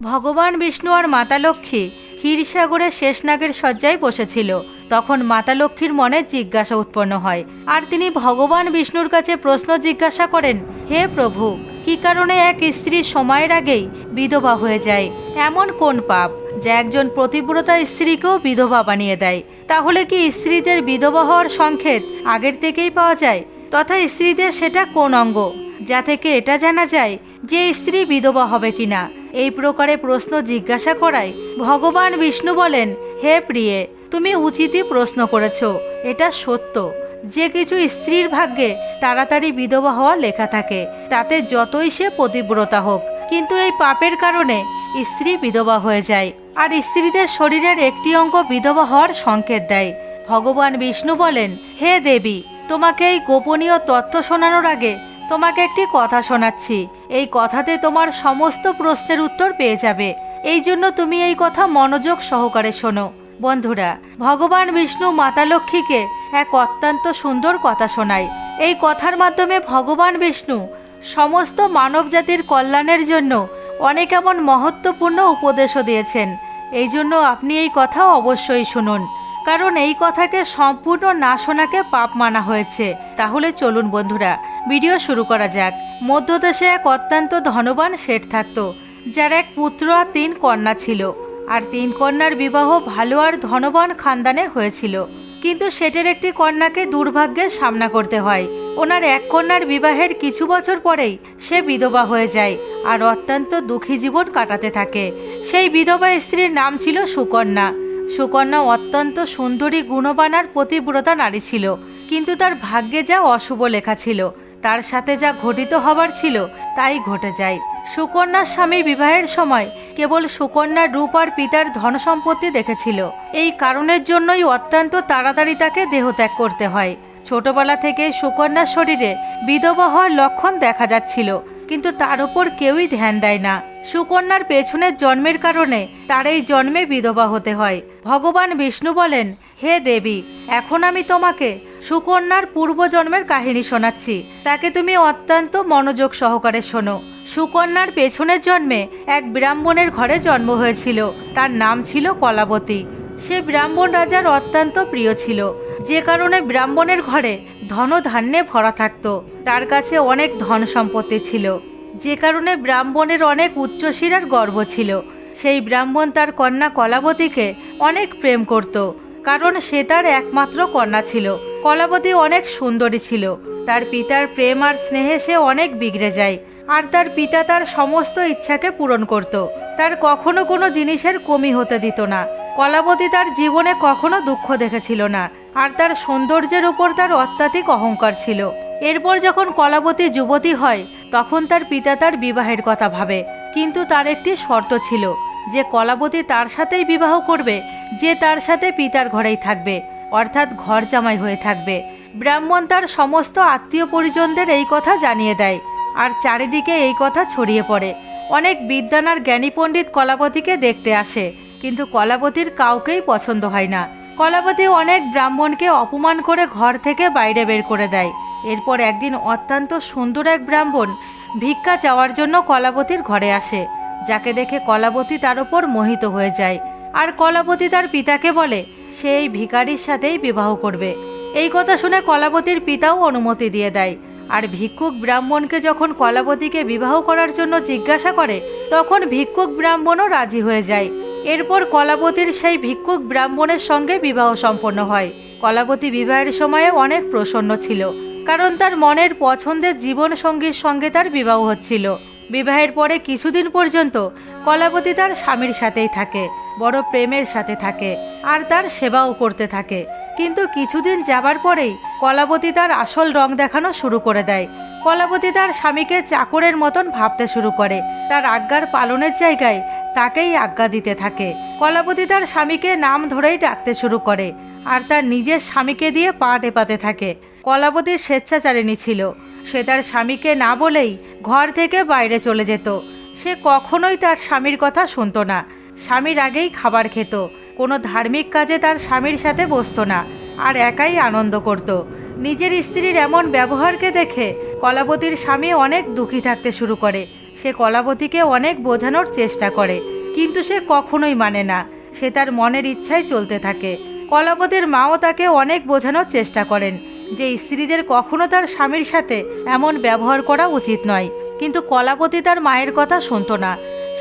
ভগবান বিষ্ণু আর মাতা লক্ষ্মী ক্ষীরসাগরে শেষনাগের শয্যায় বসেছিল। তখন মাতা লক্ষ্মীর মনে জিজ্ঞাসা উৎপন্ন হয়, আর তিনি ভগবান বিষ্ণুর কাছে প্রশ্ন জিজ্ঞাসা করেন, হে প্রভু, কি কারণে এক স্ত্রী সময়ের আগেই বিধবা হয়ে যায়? এমন কোন পাপ যা একজন প্রতিব্রতা স্ত্রীকেও বিধবা বানিয়ে দেয়? তাহলে কি স্ত্রীদের বিধবা হওয়ার সংকেত আগের থেকেই পাওয়া যায়? তথা স্ত্রীদের সেটা কোন অঙ্গ, যা থেকে এটা জানা যায় যে স্ত্রী বিধবা হবে কিনা এই প্রকারে প্রশ্ন জিজ্ঞাসা করায় ভগবান বিষ্ণু বলেন, হে প্রিয়ে, তুমি উচিতই প্রশ্ন করেছ, এটা সত্য। যে কিছু স্ত্রীর ভাগ্যে তাড়াতাড়ি বিধবা হওয়া লেখা থাকে, তাতে যতই সে পতিব্রতা হোক, কিন্তু এই পাপের কারণে স্ত্রী বিধবা হয়ে যায়, আর স্ত্রীদের শরীরের একটি অঙ্গ বিধবা হওয়ার সংকেত দেয়। ভগবান বিষ্ণু বলেন, হে দেবী, তোমাকে এই গোপনীয় তথ্য শোনানোর আগে তোমাকে একটি কথা শোনাচ্ছি। এই কথাতে তোমার সমস্ত প্রশ্নের উত্তর পেয়ে যাবে। এই জন্য তুমি এই কথা মনোযোগ সহকারে শোনো। বন্ধুরা, ভগবান বিষ্ণু মাতা লক্ষ্মীকে এক অত্যন্ত সুন্দর কথা শোনায়। এই কথার মাধ্যমে ভগবান বিষ্ণু সমস্ত মানবজাতির কল্যাণের জন্য অনেক এমন মহত্বপূর্ণ উপদেশও দিয়েছেন। এই জন্য আপনি এই কথা অবশ্যই শুনুন। কারণ এই কথাকে সম্পূর্ণ না শোনাকে পাপ মানা হয়েছে। তাহলে চলুন বন্ধুরা ভিডিও শুরু করা যাক। মধ্যদেশে এক অত্যন্ত ধনবান শেঠ থাকতো, যার এক পুত্র আর তিন কন্যা ছিল। আর তিন কন্যার বিবাহ ভালো আর ধনবান খানদানে হয়েছিল। কিন্তু শেঠের একটি কন্যাকে দুর্ভাগ্যের সামনা করতে হয়। ওনার এক কন্যার বিবাহের কিছু বছর পরেই সে বিধবা হয়ে যায় আর অত্যন্ত দুঃখী জীবন কাটাতে থাকে। সেই বিধবা স্ত্রীর নাম ছিল সুকন্যা। সুকন্যা অত্যন্ত সুন্দরী, গুণবান আর পতিব্রতা নারী ছিল। কিন্তু তার ভাগ্যে যা অশুভ লেখা ছিল। তার সাথে যা ঘটিত হবার ছিল তাই ঘটে যায়। সুকন্যার স্বামী বিবাহের সময় কেবল সুকন্যার রূপ আর পিতার ধন সম্পত্তি দেখেছিল। এই কারণের জন্যই অত্যন্ত তাড়াতাড়ি তাকে দেহত্যাগ করতে হয়। ছোটবেলা থেকে সুকন্যার শরীরে বিধবা হওয়ার লক্ষণ দেখা যাচ্ছিল, কিন্তু তার উপর কেউই ধ্যান দেয় না। সুকন্যার পেছনের জন্মের কারণে তার এই জন্মে বিধবা হতে হয়। ভগবান বিষ্ণু বলেন, হে দেবী, এখন আমি তোমাকে সুকন্যার পূর্বজন্মের কাহিনী শোনাচ্ছি। তাকে তুমি অত্যন্ত মনোযোগ সহকারে শোনো। সুকন্যার পেছনের জন্মে এক ব্রাহ্মণের ঘরে জন্ম হয়েছিল। তার নাম ছিল কলাবতী। সে ব্রাহ্মণ রাজার অত্যন্ত প্রিয় ছিল। যে কারণে ব্রাহ্মণের ঘরে ধনধান্যে ভরা থাকত। তার কাছে অনেক ধন সম্পত্তি ছিল। যে কারণে ব্রাহ্মণের অনেক উচ্চশিরার গর্ব ছিল। সেই ব্রাহ্মণ তার কন্যা কলাবতীকে অনেক প্রেম করত। কারণ সে তার একমাত্র কন্যা ছিল। কলাবতী অনেক সুন্দরী ছিল। তার পিতার প্রেম আর স্নেহে সে অনেক বিগড়ে যায়। আর তার পিতা তার সমস্ত ইচ্ছাকে পূরণ করত। তার কখনো কোনো জিনিসের কমি হতে দিত না। কলাবতী তার জীবনে কখনো দুঃখ দেখেছিল না। আর তার সৌন্দর্যের উপর তার অত্যাধিক অহংকার ছিল। এরপর যখন কলাবতী যুবতী হয়, তখন তার পিতা তার বিবাহের কথা ভাবে। কিন্তু তার একটি শর্ত ছিল যে কলাবতী তার সাথেই বিবাহ করবে, যে তার সাথে পিতার ঘরেই থাকবে। অর্থাৎ ঘর জামাই হয়ে থাকবে। ব্রাহ্মণ তার সমস্ত আত্মীয় পরিজনদের এই কথা জানিয়ে দেয় আর চারিদিকে এই কথা ছড়িয়ে পড়ে। অনেক বিদ্যান আর জ্ঞানী পণ্ডিত কলাবতীকে দেখতে আসে, কিন্তু কলাবতীর কাউকেই পছন্দ হয় না। কলাবতী অনেক ব্রাহ্মণকে অপমান করে ঘর থেকে বাইরে বের করে দেয়। এরপর একদিন অত্যন্ত সুন্দর এক ব্রাহ্মণ ভিক্ষা চাওয়ার জন্য কলাবতীর ঘরে আসে, যাকে দেখে কলাবতী তার ওপর মোহিত হয়ে যায়। আর কলাবতী তার পিতাকে বলে সে এই ভিখারির সাথেই বিবাহ করবে। এই কথা শুনে কলাবতীর পিতাও অনুমতি দিয়ে দেয়। আর ভিক্ষুক ব্রাহ্মণকে যখন কলাবতীকে বিবাহ করার জন্য জিজ্ঞাসা করে, তখন ভিক্ষুক ব্রাহ্মণও রাজি হয়ে যায়। এরপর কলাবতীর সেই ভিক্ষুক ব্রাহ্মণের সঙ্গে বিবাহ সম্পন্ন হয়। কলাবতী বিবাহের সময়ে অনেক প্রসন্ন ছিল, কারণ তার মনের পছন্দের জীবন সঙ্গীর সঙ্গে তার বিবাহ হচ্ছিল। বিবাহের পরে কিছুদিন পর্যন্ত কলাবতী তার স্বামীর সাথেই থাকে। বড় প্রেমের সাথে থাকে আর তার সেবাও করতে থাকে। কিন্তু কিছুদিন যাবার পরেই কলাবতী তার আসল রং দেখানো শুরু করে দেয়। কলাবতী তার স্বামীকে চাকরের মতন ভাবতে শুরু করে। তার আজ্ঞার পালনের জায়গায় তাকেই আজ্ঞা দিতে থাকে। কলাবতী তার স্বামীকে নাম ধরেই ডাকতে শুরু করে আর তার নিজের স্বামীকে দিয়ে পা টেপাতে থাকে। কলাবতীর স্বেচ্ছাচারিণী ছিল। সে তার স্বামীকে না বলেই ঘর থেকে বাইরে চলে যেত। সে কখনোই তার স্বামীর কথা শুনত না। স্বামীর আগেই খাবার খেত। কোনো ধার্মিক কাজে তার স্বামীর সাথে বসতো না, আর একাই আনন্দ করত। নিজের স্ত্রীর এমন ব্যবহারকে দেখে কলাবতীর স্বামী অনেক দুঃখী থাকতে শুরু করে। সে কলাবতীকে অনেক বোঝানোর চেষ্টা করে, কিন্তু সে কখনোই মানে না। সে তার মনের ইচ্ছায় চলতে থাকে। কলাবতীর মাও তাকে অনেক বোঝানোর চেষ্টা করেন যে স্ত্রীদের কখনো তার স্বামীর সাথে এমন ব্যবহার করা উচিত নয়। কিন্তু কলাবতী তার মায়ের কথা শুনত না।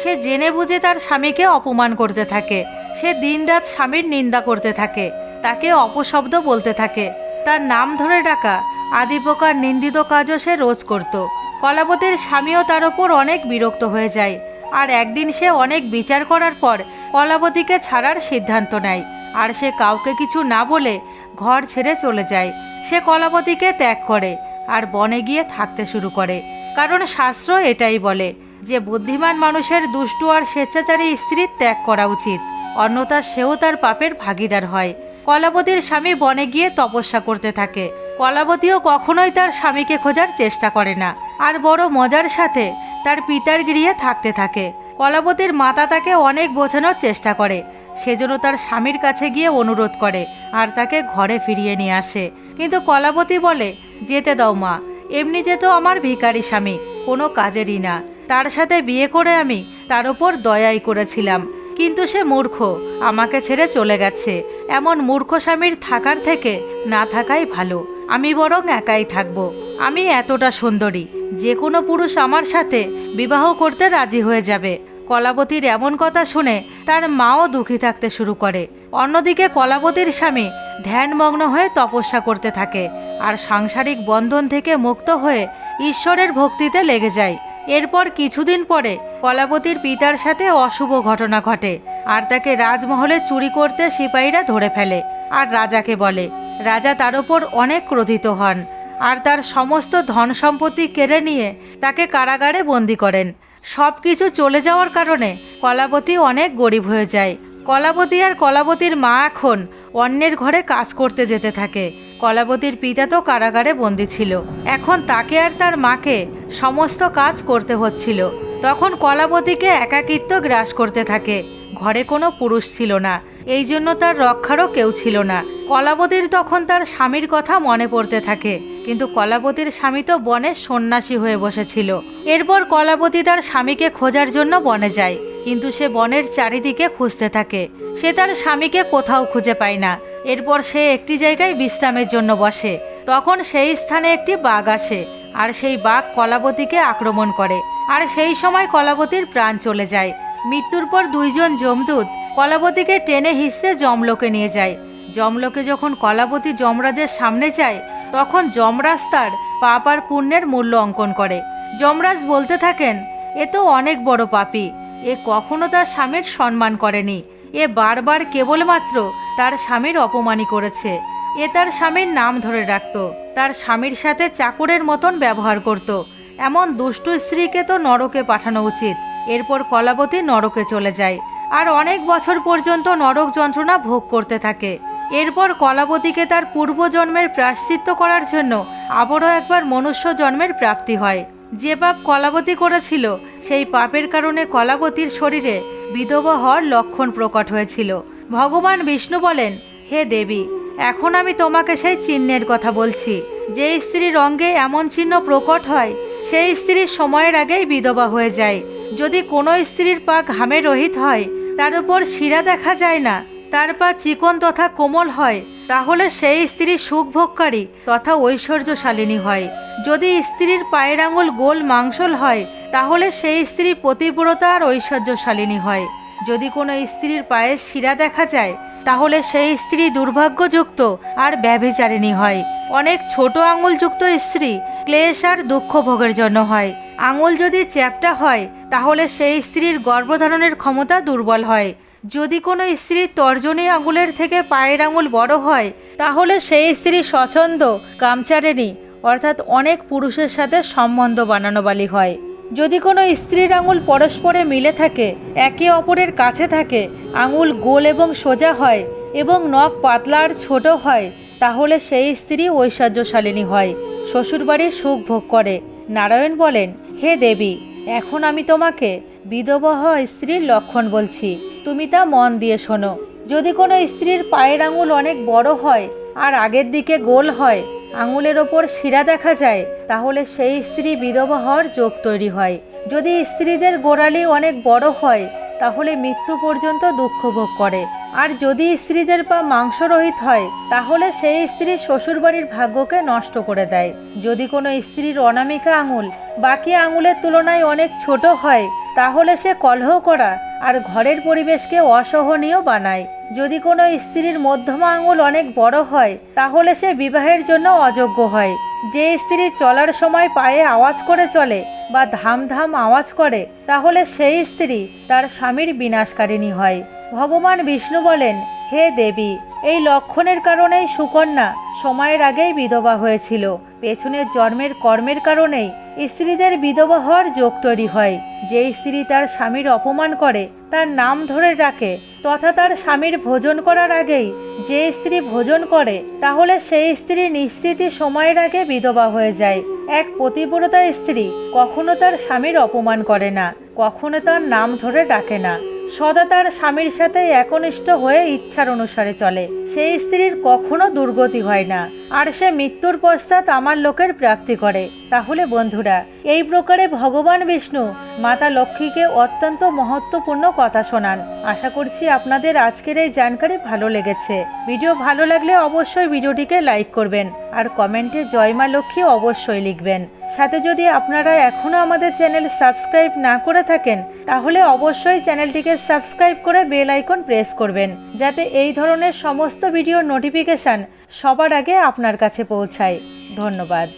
সে জেনে বুঝে তার স্বামীকে অপমান করতে থাকে। সে দিনরাত স্বামীর নিন্দা করতে থাকে। তাকে অপশব্দ বলতে থাকে। তার নাম ধরে ডাকা আদি প্রকার নিন্দিত কাজও সে রোজ করত। কলাবতীর স্বামীও তার ওপর অনেক বিরক্ত হয়ে যায়। আর একদিন সে অনেক বিচার করার পর কলাবতীকে ছাড়ার সিদ্ধান্ত নেয়। আর সে কাউকে কিছু না বলে ঘর ছেড়ে চলে যায়। সে কলাবতীকে ত্যাগ করে আর বনে গিয়ে থাকতে শুরু করে। কারণ শাস্ত্র এটাই বলে যে বুদ্ধিমান মানুষের দুষ্টু আর স্বেচ্ছাচারী স্ত্রীর ত্যাগ করা উচিত। অন্যথা সেও তার পাপের ভাগিদার হয়। কলাবতীর স্বামী বনে গিয়ে তপস্যা করতে থাকে। কলাবতীও কখনোই তার স্বামীকে খোঁজার চেষ্টা করে না। আর বড় মজার সাথে তার পিতার গৃহে থাকতে থাকে। কলাবতীর মাতা তাকে অনেক বোঝানোর চেষ্টা করে। সেজন্য তার স্বামীর কাছে গিয়ে অনুরোধ করে আর তাকে ঘরে ফিরিয়ে নিয়ে আসে। কিন্তু কলাবতী বলে, যেতে দাও মা। এমনিতে তো আমার ভিখারি স্বামী, কোনো কাজেরই না। তার সাথে বিয়ে করে আমি তার উপর দয়াই করেছিলাম। কিন্তু সে মূর্খ, আমাকে ছেড়ে চলে গেছে। এমন মূর্খ স্বামীর থাকার থেকে না থাকাই ভালো। আমি বরং একাই থাকব। আমি এতটা সুন্দরী। যে কোনো পুরুষ আমার সাথে বিবাহ করতে রাজি হয়ে যাবে। কলাবতীর এমন কথা শুনে তার মাও দুঃখী থাকতে শুরু করে। অন্যদিকে কলাবতীর স্বামী ধ্যানমগ্ন হয়ে তপস্যা করতে থাকে। আর সাংসারিক বন্ধন থেকে মুক্ত হয়ে ঈশ্বরের ভক্তিতে লেগে যায়। এরপর কিছুদিন পরে কলাবতীর পিতার সাথে অশুভ ঘটনা ঘটে। আর তাকে রাজমহলে চুরি করতে সিপাহীরা ধরে ফেলে। আর রাজাকে বলে, রাজা তার ওপর অনেক ক্রোধিত হন। আর তার সমস্ত ধন সম্পত্তি কেড়ে নিয়ে তাকে কারাগারে বন্দি করেন। সব কিছু চলে যাওয়ার কারণে কলাবতী অনেক গরিব হয়ে যায়। কলাবতী আর কলাবতীর মা এখন অন্যের ঘরে কাজ করতে যেতে থাকে। কলাবতীর পিতা তো কারাগারে বন্দি ছিল। এখন তাকে আর তার মাকে সমস্ত কাজ করতে হচ্ছিল। তখন কলাবতীকে একাকিত্ব গ্রাস করতে থাকে। ঘরে কোনো পুরুষ ছিল না। এই জন্য তার রক্ষারও কেউ ছিল না। কলাবতীর তখন তার স্বামীর কথা মনে পড়তে থাকে। কিন্তু কলাবতীর স্বামী তো বনে সন্ন্যাসী হয়ে বসেছিল। এরপর কলাবতী তার স্বামীকে খোঁজার জন্য বনে যায়। কিন্তু সে বনের চারিদিকে খুঁজতে থাকে। সে তার স্বামীকে কোথাও খুঁজে পায় না। এরপর সে একটি জায়গায় বিশ্রামের জন্য বসে। তখন সেই স্থানে একটি বাঘ আসে আর সেই বাঘ কলাবতীকে আক্রমণ করে। আর সেই সময় কলাবতীর প্রাণ চলে যায়। মৃত্যুর পর দুইজন যমদূত কলাবতীকে টেনে হিসড়ে জমলোকে নিয়ে যায়। জমলোকে যখন কলাবতী যমরাজের সামনে যায়, তখন যমরাজ তার পাপ আর পুণ্যের মূল্য অঙ্কন করে। যমরাজ বলতে থাকেন, এ তো অনেক বড় পাপী। এ কখনো তার স্বামীর সম্মান করেনি। এ বারবার কেবলমাত্র তার স্বামীর অপমানই করেছে। এ তার স্বামীর নাম ধরে রাখত। তার স্বামীর সাথে চাকরের মতন ব্যবহার করত। এমন দুষ্টু স্ত্রীকে তো নরকে পাঠানো উচিত। এরপর কলাবতী নরকে চলে যায়। আর অনেক বছর পর্যন্ত নরক যন্ত্রণা ভোগ করতে থাকে। এরপর কলাবতীকে তার পূর্বজন্মের প্রায়শ্চিত্ত করার জন্য আবারও একবার মনুষ্য জন্মের প্রাপ্তি হয়। যে পাপ কলাবতী করেছিল, সেই পাপের কারণে কলাবতীর শরীরে বিধবা হওয়ার লক্ষণ প্রকট হয়েছিল। ভগবান বিষ্ণু বলেন, হে দেবী, এখন আমি তোমাকে সেই চিহ্নের কথা বলছি। যে স্ত্রীর অঙ্গে এমন চিহ্ন প্রকট হয়, সেই স্ত্রী সময়ের আগেই বিধবা হয়ে যায়। যদি কোনো স্ত্রীর পা ঘামে রহিত হয়, তার উপর শিরা দেখা যায় না, তার পা চিকন তথা কোমল হয়, তাহলে সেই স্ত্রী সুখভোগকারী তথা ঐশ্বর্যশালিনী হয়। যদি স্ত্রীর পায়ের আঙুল গোল মাংসল হয়, তাহলে সেই স্ত্রী পতিব্রতা আর ঐশ্বর্যশালিনী হয়। যদি কোনো স্ত্রীর পায়ের শিরা দেখা যায়, তাহলে সেই স্ত্রী দুর্ভাগ্যযুক্ত আর ব্যভিচারিণী হয়। অনেক ছোট আঙুলযুক্ত স্ত্রী ক্লেশ আর দুঃখ ভোগের জন্য হয়। আঙুল যদি চ্যাপটা হয়, তাহলে সেই স্ত্রীর গর্ভধারণের ক্ষমতা দুর্বল হয়। যদি কোনো স্ত্রীর তর্জনী আঙুলের থেকে পায়ের আঙুল বড় হয়, তাহলে সেই স্ত্রী স্বচ্ছন্দ কামচারেনি অর্থাৎ অনেক পুরুষের সাথে সম্বন্ধ বানানো বালি হয়। যদি কোনো স্ত্রীর আঙুল পরস্পরে মিলে থাকে, একে অপরের কাছে থাকে, আঙুল গোল এবং সোজা হয় এবং নখ পাতলা আর ছোট হয়, তাহলে সেই স্ত্রী ঐশ্বর্যশালিনী হয়। শ্বশুরবাড়ির সুখ ভোগ করে। নারায়ণ বলেন, হে দেবী, এখন আমি তোমাকে বিধবা স্ত্রীর লক্ষণ বলছি। তুমি তা মন দিয়ে শোনো। যদি কোনো স্ত্রীর পায়ের আঙুল অনেক বড় হয় আর আগের দিকে গোল হয় আঙুলের ওপর শিরা দেখা যায়, তাহলে সেই স্ত্রী বিধবা হওয়ার যোগ তৈরি হয়। যদি স্ত্রীদের গোড়ালি অনেক বড় হয়, তাহলে মৃত্যু পর্যন্ত দুঃখ ভোগ করে। আর যদি স্ত্রীদের পা মাংসরহিত হয়, তাহলে সেই স্ত্রী শ্বশুরবাড়ির ভাগ্যকে নষ্ট করে দেয়। যদি কোনো স্ত্রীর অনামিকা আঙুল বাকি আঙুলের তুলনায় অনেক ছোট হয়, তাহলে সে কলহ করা আর ঘরের পরিবেশকে অসহনীয় বানায়। যদি কোনো স্ত্রীর মধ্যমা আঙুল অনেক বড় হয়, তাহলে সে বিবাহের জন্য অযোগ্য হয়। যে স্ত্রী চলার সময় পায়ে আওয়াজ করে চলে বা ধাম ধাম আওয়াজ করে, তাহলে সেই স্ত্রী তার স্বামীর বিনাশকারিণী হয়। ভগবান বিষ্ণু বলেন, হে দেবী, এই লক্ষণের কারণেই সুকন্যা সময়ের আগেই বিধবা হয়েছিল। পেছনের জন্মের কর্মের কারণেই স্ত্রীদের বিধবা হওয়ার যোগ তৈরি হয়। যে স্ত্রী তার স্বামীর অপমান করে তার নাম ধরে ডাকে, তথা তার স্বামীর ভোজন করার আগেই যে স্ত্রী ভোজন করে, তাহলে সেই স্ত্রী নিশ্চিতই সময়ের আগে বিধবা হয়ে যায়। এক পতিব্রতা স্ত্রী কখনো তার স্বামীর অপমান করে না, কখনো তার নাম ধরে ডাকে না। সদা তার স্বামীর সাথে একনিষ্ঠ হয়ে ইচ্ছার অনুসারে চলে। সেই স্ত্রীর কখনো দুর্গতি হয় না। আর সে মৃত্যুর পশ্চাৎ আমার লোকের প্রাপ্তি করে। তাহলে বন্ধুরা, এই প্রকারে ভগবান বিষ্ণু মাতা লক্ষ্মীকে অত্যন্ত মহত্বপূর্ণ কথা শোনান। আশা করছি আপনাদের আজকের এই জানকারি ভালো লেগেছে। ভিডিও ভালো লাগলে অবশ্যই ভিডিওটিকে লাইক করবেন আর কমেন্টে জয় মা লক্ষ্মী অবশ্যই লিখবেন। সাথে যদি আপনারা এখনও আমাদের চ্যানেল সাবস্ক্রাইব না করে থাকেন, তাহলে অবশ্যই চ্যানেলটিকে সাবস্ক্রাইব করে বেল আইকন প্রেস করবেন, যাতে এই ধরনের সমস্ত ভিডিওর নোটিফিকেশান সবার আগে আপনার কাছে পৌঁছায়। ধন্যবাদ।